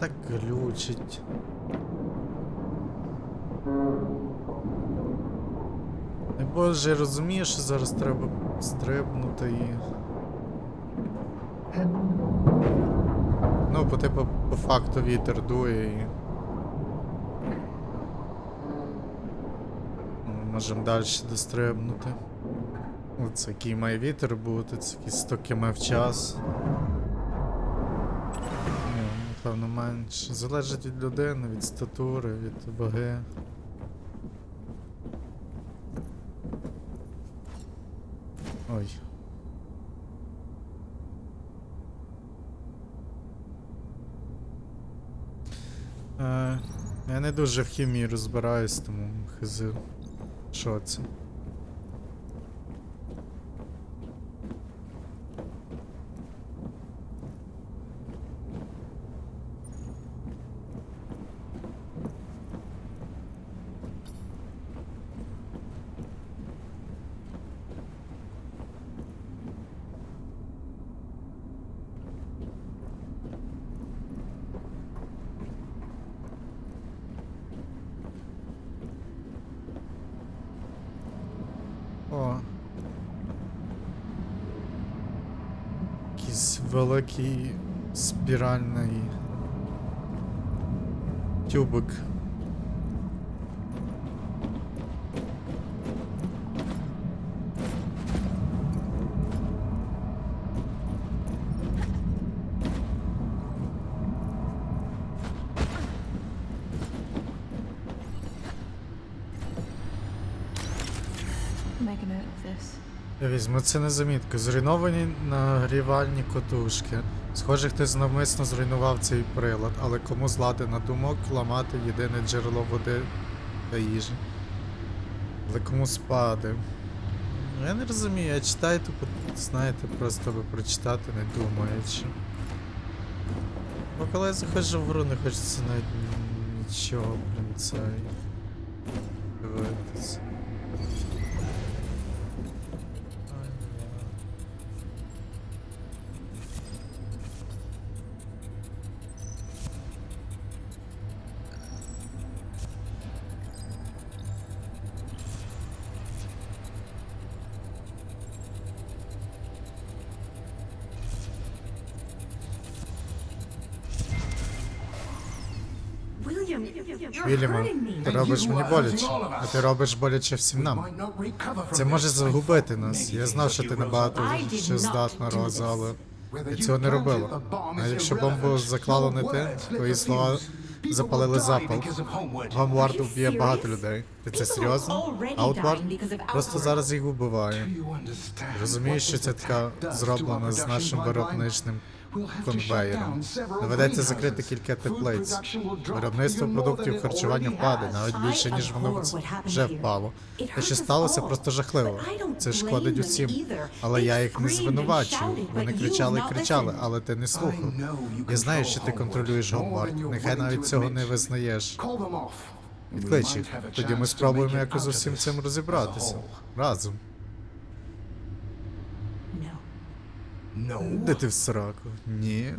так глючить. Боже, я розумію, що зараз треба стрибнути і. Ну, по типу, по факту вітер дує і. Ну, Можемо далі дострибнути. Оце який має вітер бути, це якісь 100 км в час. Напевно, менше. Залежить від людини, від статури, від ваги. Ой. Е, я не дуже в хімії розбираюсь, тому хз. Що це? Спіральний тюбик. Візьму це на замітку. Зруйновані нагрівальні котушки. Схоже, хтось навмисно зруйнував цей прилад, але кому злади на думок ламати єдине джерело води та їжі. Але кому спади. Я не розумію, я читаю тупо, знаєте, просто аби прочитати, не думаючи. Бо коли я заходжу в гру, не хочеться навіть нічого, блін, цей. Me. ти робиш мені боляче, а ти робиш боляче всім нам. Це може загубити нас. Я знав, що ти набагато ще здатна, Роза, але я цього не робила. А якщо бомбу заклало не ти, твої слова запалили запал. Гомвард вб'є багато людей. Ти це серйозно? Аутвард просто зараз їх вбиває. Розумієш, що це така зроблена з нашим виробничним конвеєром. Доведеться закрити кілька теплиць. Виробництво продуктів харчування впаде, навіть більше, ніж воно вже впало. Те, що сталося, просто жахливо. Це шкодить усім. Але я їх не звинувачую. Вони кричали і кричали, але ти не слухав. Я знаю, що ти контролюєш Гомвард. Нехай навіть цього не визнаєш. Відклич їх. Тоді ми спробуємо якось з усім цим розібратися. Разом. No. Де ти в сраку? Ні.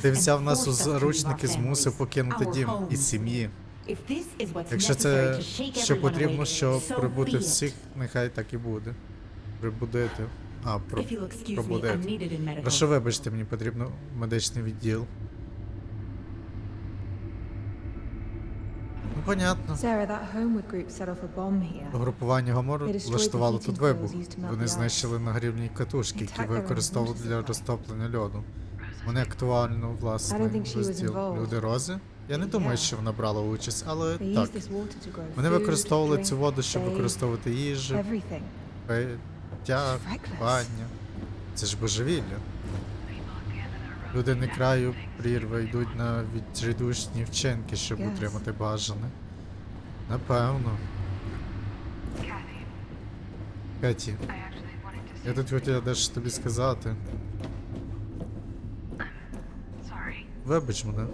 Ти взяв нас у заручники, змусив покинути дім і сім'ї. Якщо це що потрібно, щоб прибути всіх, нехай так і буде. Прибудити. А, про... Пробудити. Прошу вибачте, мені потрібно медичний відділ. Ну, понятно. Sarah, that Homewood group set off a bomb here. Групування the влаштувало тут вибух. Вони знищили нагрівні катушки, які використовували для розтоплення льоду. Вони актуально, власне, розділ. Люди Рози? Я не думаю, що вона брала участь, але так. Вони використовували цю воду, щоб використовувати їжу, пиття, купання. Це ж божевілля. Люди не краю прірви йдуть на відчайдушні вчинки, щоб Yes. утримати бажане. Напевно. Кеті, я тут хотіла дещо тобі сказати. Вибач мене.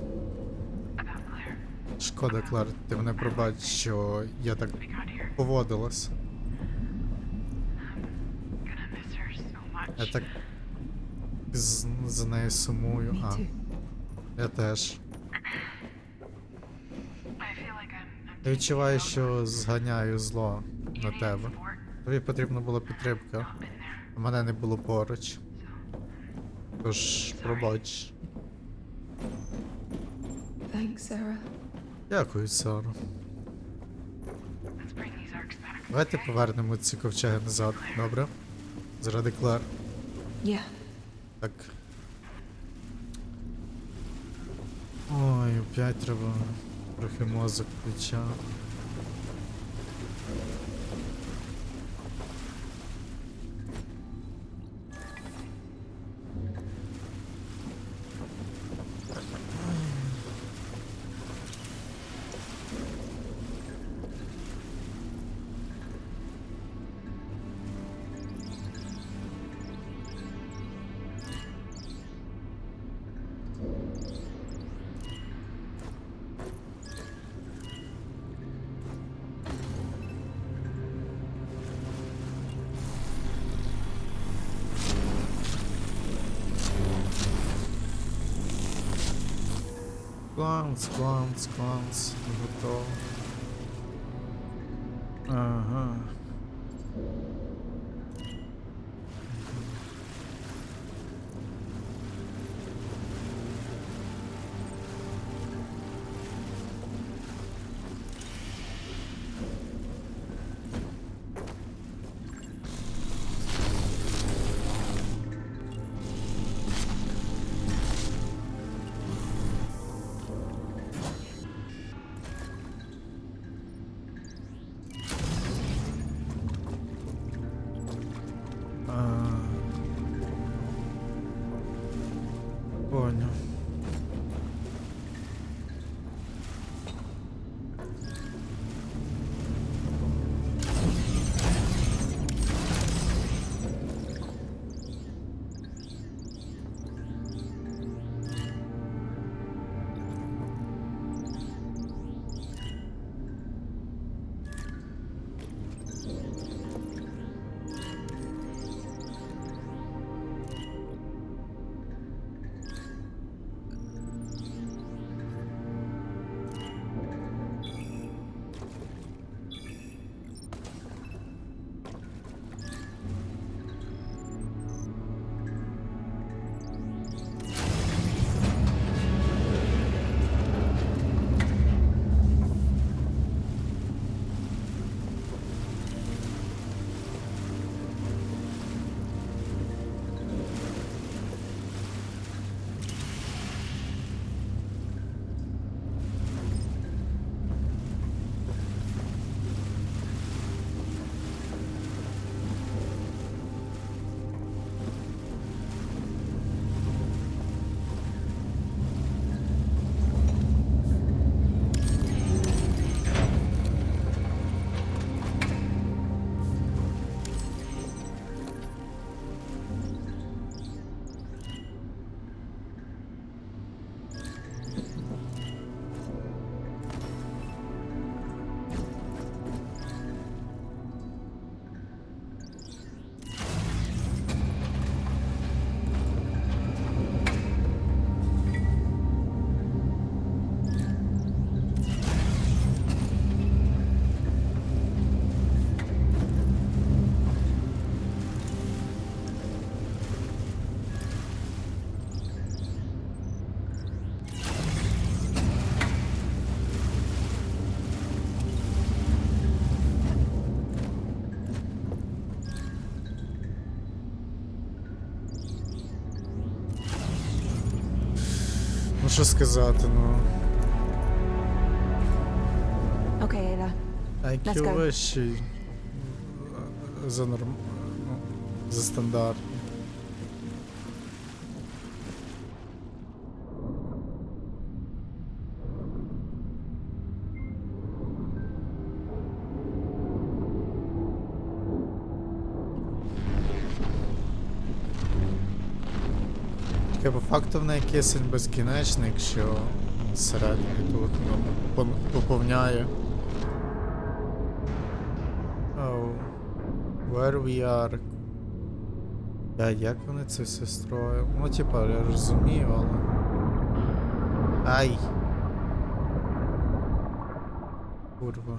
Шкода, Клар, ти мене пробач, що я так поводилась. Я так за нею сумую. А, я теж. Я відчуваю, що зганяю зло на тебе. Тобі потрібна була підтримка, а мене не було поруч. Тож, пробач. Дякую, back. Давайте повернемо ці ковчеги назад, добре? Заради Клер. Yeah. Так. Ой, опять треба трохи мозок включав. Кланц, кланц, кланц, готово. Ну що сказати, ну. Okay, Ayla. IQ вищий. За норм... за стандарт. Неї кисень безкінечний, якщо всередині тут ну, поповняє. Oh, where we are. Я як вони це все строїли? Ну, типа, я розумію, але. Ай! Курва.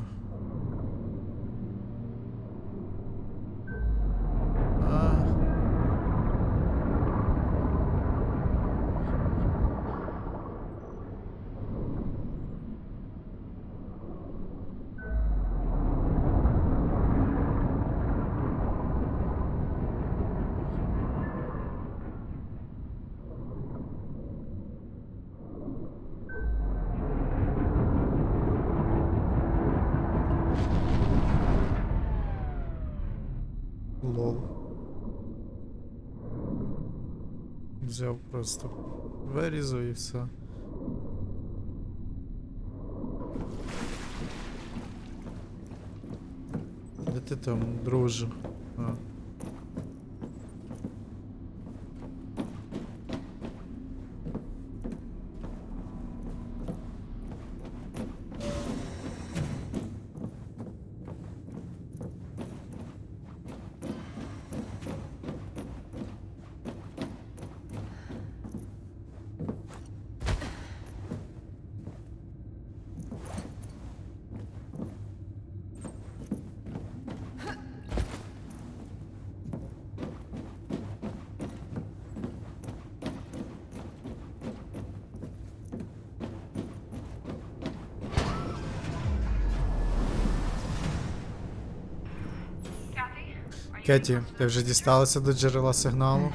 Лол. Взяв просто. Вирізав і все. Де ти там, друже? А. Кеті, ти вже дісталася до джерела Oh сигналу?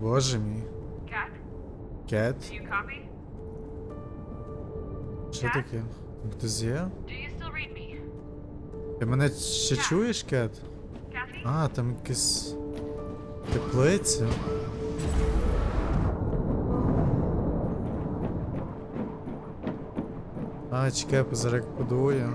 Боже мій. Kat? Кет? Do you copy? Що таке? Хтось є? Do you still read me? Ти мене ще чуєш, Кет? А, там якась теплиця. А, чекай, позарек подує.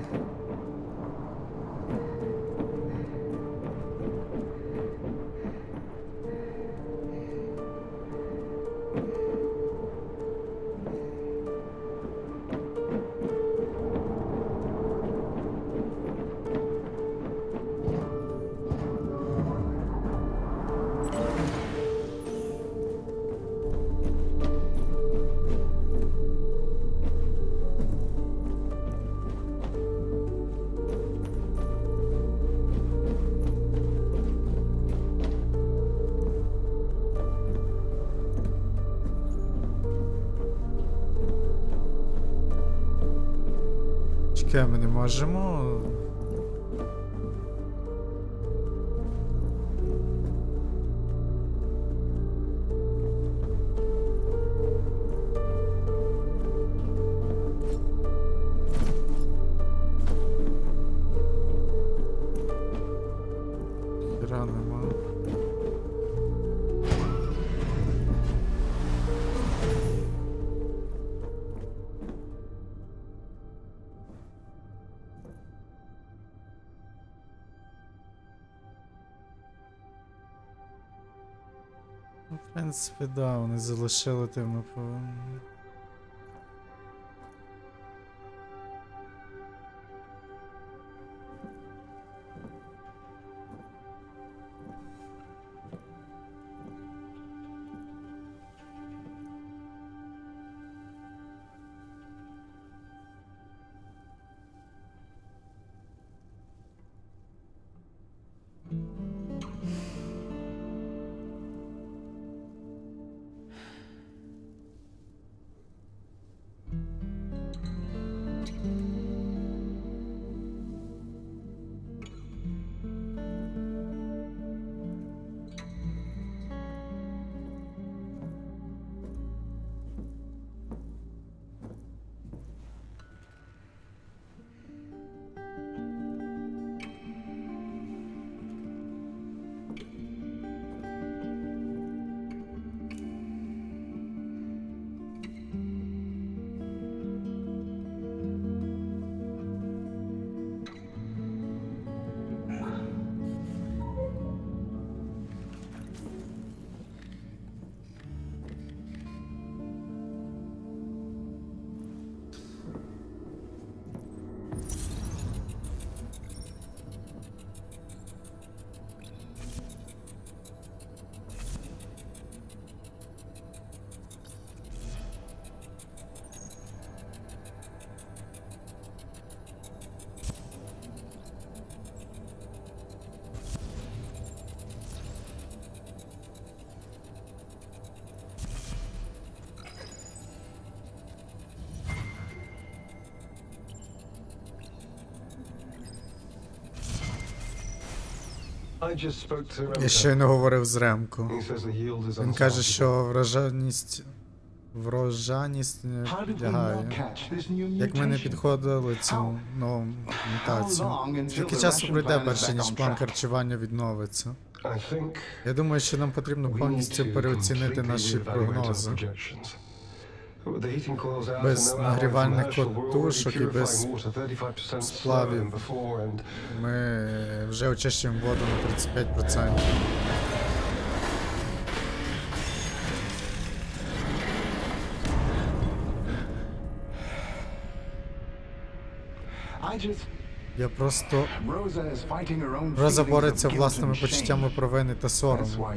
Чекай, ми не можемо. Хіра нема. Принципі, да, вони залишили тим Я щойно говорив з Ремко. Він каже, що врожайність. Врожайність не How did we not лягає. catch this new Як ми не підходили цьому новому мутацію? Скільки часу пройде, перше ніж план харчування відновиться? Я думаю, що нам потрібно повністю переоцінити наші прогнози. Без нагрівальних котушок і без purifying water 35% slower сплавів. Ми вже очищуємо воду на 35%. I just... Я просто Роза бореться власними почуттями провини та сорому.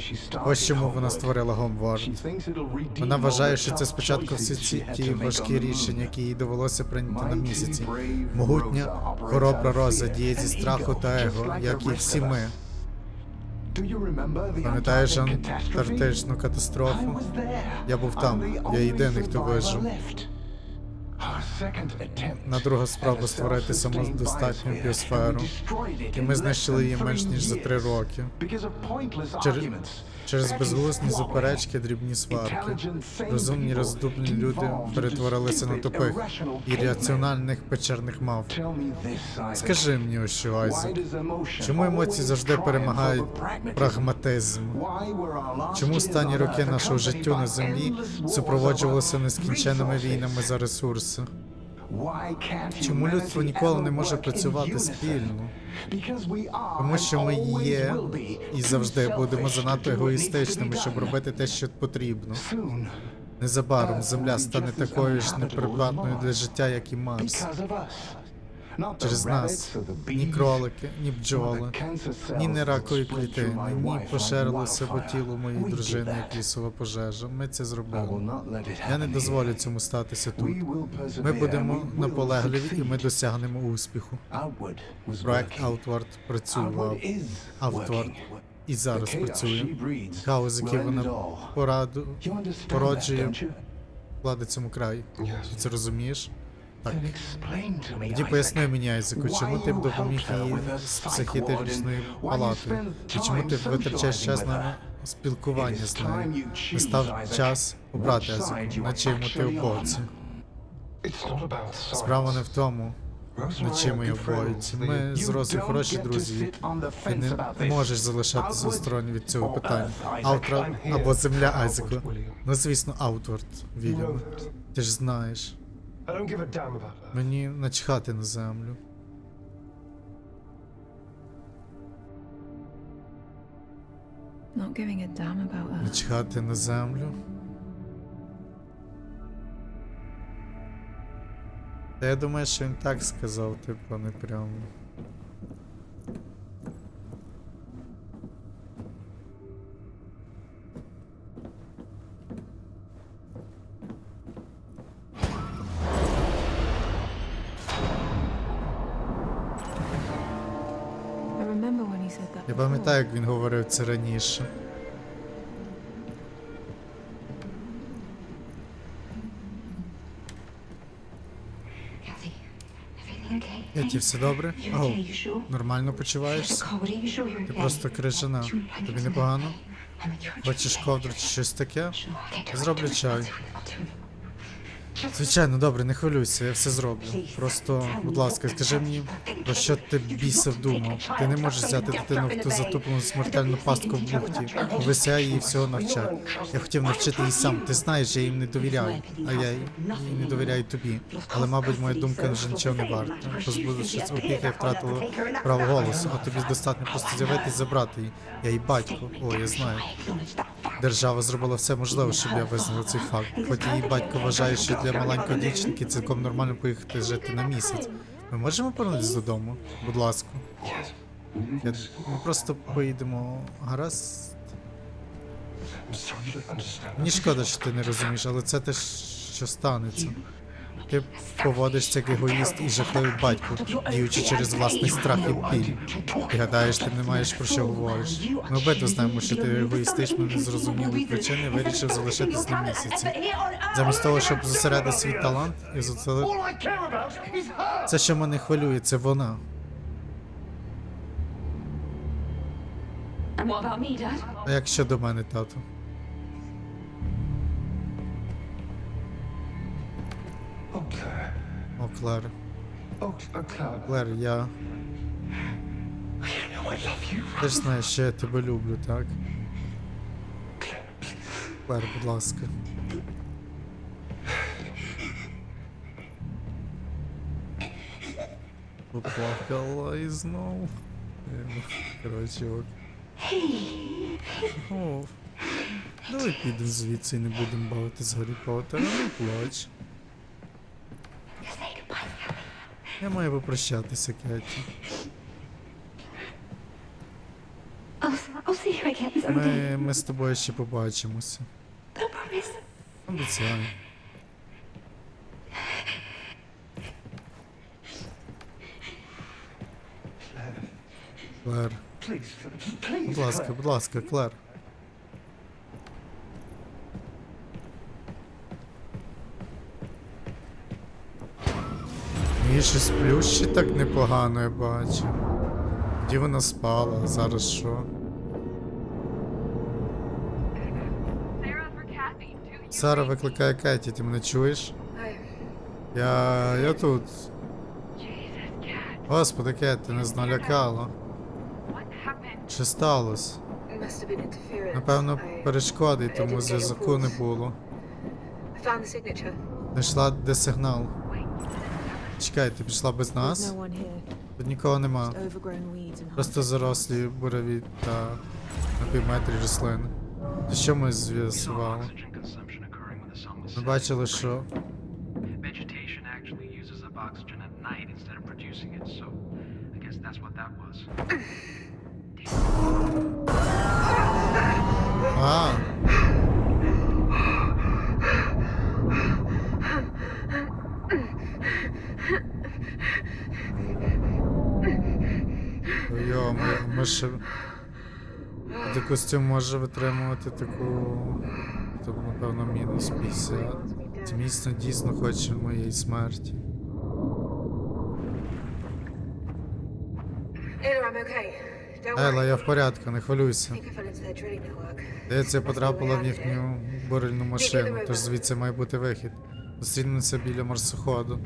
Ось чому вона створила redeem Вона вважає, що це спочатку всі ці ті важкі рішення, які їй довелося прийняти на місяці. Могутня хоробра роза діє зі страху та его, як і всі ми. Пам'ятаєш антарктичну катастрофу? Я був там. Я єдиний, хто вижив. На друга спроба створити самодостатню біосферу. І ми знищили її менш ніж за три роки. Pointless Через- безглузні заперечки, дрібні сварки. Розумні people роздумні люди перетворилися на тупих і раціональних печерних мав. Скажи мені ось що, Айзек. Чому емоції завжди перемагають прагматизм? Чому останні роки нашого життю на землі супроводжувалися resources? війнами за ресурси? Чому людство ніколи не може працювати спільно? Тому що ми є і завжди будемо занадто егоїстичними, щоб робити те, що потрібно. Незабаром земля стане такою ж непридатною для життя, як і Марс. Через нас ні кролики, ні бджоли, ні cells не ракові клітини, ні like по тілу моєї дружини, як лісова пожежа. Ми це зробили. Я не дозволю цьому статися тут. Ми будемо наполегливі і ми досягнемо успіху. Проект. Outward працював Outward і зараз працює. Хаос, який вона пораду породжує, кладе цьому край. Ти це розумієш? Тоді поясни мені, Айзеку, чому ти б допоміг їй з психіатричною палатою? І чому ти витрачаєш час на спілкування з нею? you Настав час обрати Айзеку, на not about science. Справа не в тому, на чим обоються. The- Ми з You хороші друзі. Ти не можеш залишатися осторонь від цього питання. Аутра або земля Айзеку. Ну звісно, Аутвард, Вільям. Ти ж знаєш. I don't give a damn about her. Мені начхати на землю. Not giving a damn about her. Начхати на землю. Та я думаю, що він так сказав, типу, не прямо. Я пам'ятаю, як він говорив це раніше. Kathy, everything okay? Еті, все добре? Sure? нормально почуваєшся? Ти просто крижана. Тобі непогано? Хочеш ковдру чи щось таке? Зроблю чай. Звичайно, добре, не хвилюйся, я все зроблю. Просто, будь ласка, скажи мені, про що ти бісив думав? Ти не можеш взяти дитину в ту затуплену смертельну пастку в бухті. Увеся її всього навчати. Я хотів навчити її сам. Ти знаєш, я їм не довіряю, а я їй не довіряю тобі. Але, мабуть, моя думка вже нічого не варта. Позбудившись опіки, я втратила право голосу, а тобі достатньо просто з'явитись забрати її. Я її батько. О, я знаю. Держава зробила все можливе, щоб я визнав цей факт. Хоч її батько вважає, що для маленької дівчинки цілком нормально поїхати жити на місяць. Ми можемо повернутися додому? Будь ласка. Я... Ми просто поїдемо. Гаразд. Мені шкода, що ти не розумієш, але це те, що станеться. Ти поводишся як егоїст і жахливий батько, діючи через власний страх і біль. Ти гадаєш, ти не маєш про що говориш. Ми обидва знаємо, що ти егоїстично незрозумілої причини вирішив залишитись на місяці. Замість того, щоб зосередити свій талант і зоцели... Це, що мене хвилює, це вона. А як щодо мене, тату? О, Клер. Я. Ти ж знаєш, що я тебе люблю, так? Клер, будь ласка. Поплакала і знов. Е, Коротше, от. О, давай підемо звідси і не будемо бавити з Гаррі Поттера, не плач. Я маю попрощатися, Кеті. Ми, ми з тобою ще побачимося. Обіцяю. Клер. Будь ласка, будь ласка, Клер. Її щось плющить так непогано, я бачу. Тоді вона спала, зараз що? Сара викликає Кеті, ти мене чуєш? Я. я тут. Господи, Кет, ти нас налякала. Що сталося? Напевно, перешкоди, тому зв'язку не було. Знайшла де сигнал. Чекай, ти пішла без нас? Тут нікого нема. Просто зарослі бурові та на півметрі рослини. То що ми з'ясували? Ми бачили, що Vegetation actually uses up oxygen at night instead of producing it, so I guess that's what that was. Цей костюм може витримувати таку... Тобто, напевно, мінус 50. Це дійсно хоче моєї смерті. Worry. я в порядку, не хвилюйся. Здається, я потрапила в їхню бурильну машину, тож звідси має бути вихід. Зустрінемося біля марсоходу.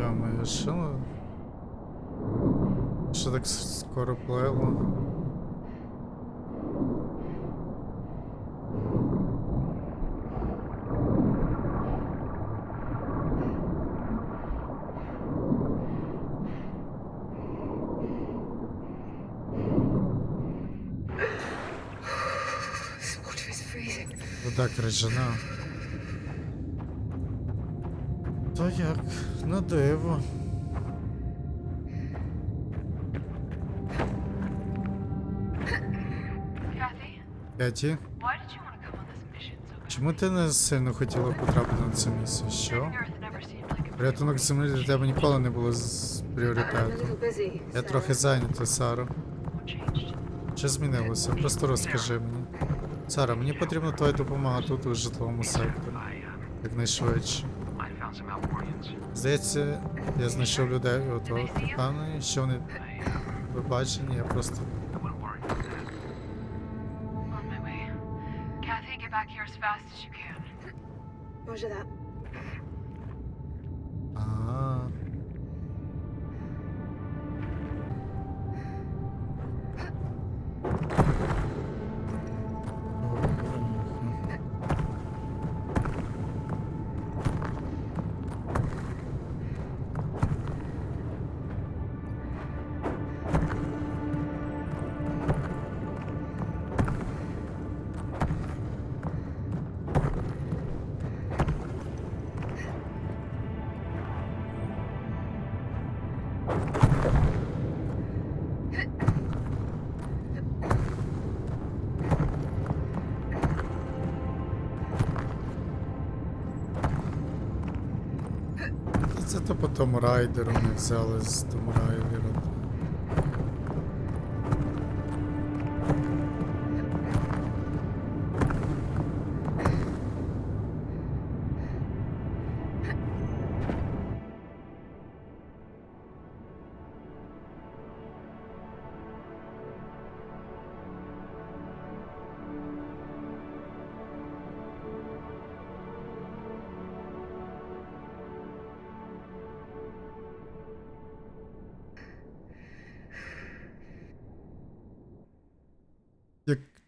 Йо-моє, що? ну- Що так скоро плело? Вода крижана. То як? На диво. Bad? чому ти не сильно хотіла потрапити на цю місію? Що? Порятунок землі для тебе ніколи не було з I'm пріоритетом. Я трохи зайнятий, Сара. Що змінилося? Просто розкажи мені. Сара, мені потрібна твоя допомога тут у житловому секторі. Якнайшвидше. Здається, я знайшов людей, ото впевнений, що вони I, побачені, я просто. 是他。То по тому райдеру не взяли з тому райдера.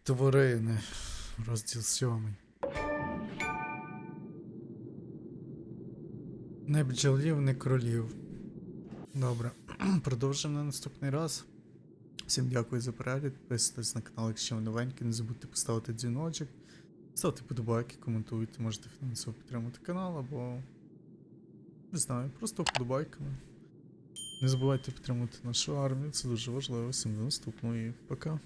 Тварини. Розділ сьомий. Не бджолів, не кролів. Добре. Продовжимо на наступний раз. Всім дякую за перегляд. Підписуйтесь на канал, якщо ви новенькі. Не забудьте поставити дзвіночок. Ставте подобайки, коментуйте, можете фінансово підтримати канал або. Не знаю, просто вподобайками. Не забувайте підтримувати нашу армію, це дуже важливо. Всім до наступного і пока.